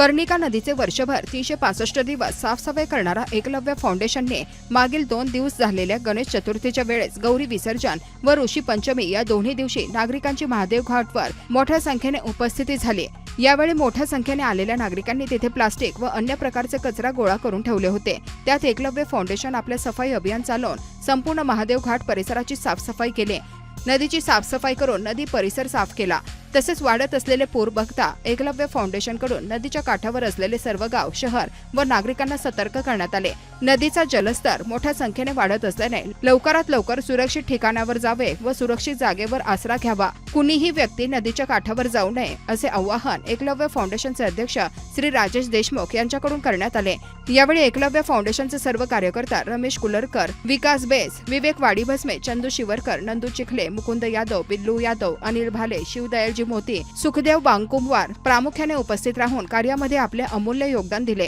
कर्णिका नदीचे वर्षभर तीनशे पासष्ट दिवस साफसफाई करणारा एकलव्य फाउंडेशनने मागील दोन दिवस झालेल्या गणेश चतुर्थीच्या वेळेस गौरी विसर्जन व ऋषी पंचमी या दोन्ही दिवशी नागरिकांची महादेव घाटवर मोठ्या संख्येने उपस्थिती झाली. यावेळी मोठ्या संख्येने आलेल्या नागरिकांनी तिथे प्लास्टिक व अन्य प्रकारचे कचरा गोळा करून ठेवले होते. त्यात एकलव्य फाउंडेशन आपले सफाई अभियान चालवून संपूर्ण महादेव घाट परिसराची साफसफाई केली. नदीची साफसफाई करून नदी परिसर साफ केला. तसेच वाढत असलेले पूर बघता एकलव्य फाउंडेशनकडून नदीच्या काठावर असलेले सर्व गाव शहर व नागरिकांना सतर्क करण्यात आले. नदीचा जलस्तर मोठ्या संख्येने वाढत असल्याने लवकरात लवकर सुरक्षित ठिकाणावर जावे व सुरक्षित जागेवर आसरा घ्यावा. कुणीही व्यक्ती नदीच्या काठावर जाऊ नये असे आवाहन एकलव्य फाउंडेशनचे अध्यक्ष श्री राजेश देशमुख यांच्याकडून करण्यात आले. यावेळी एकलव्य फाउंडेशनचे सर्व कार्यकर्ता रमेश कुलरकर विकास बेस विवेक वाडीभस्मे चंदू शिवरकर नंदू चिखले मुकुंद यादव बिल्लू यादव अनिल भाले शिवदयालजी मोती सुखदेव बांकुमवार प्रामुख्याने उपस्थित राहून कार्यामध्ये आपले अमूल्य योगदान दिले.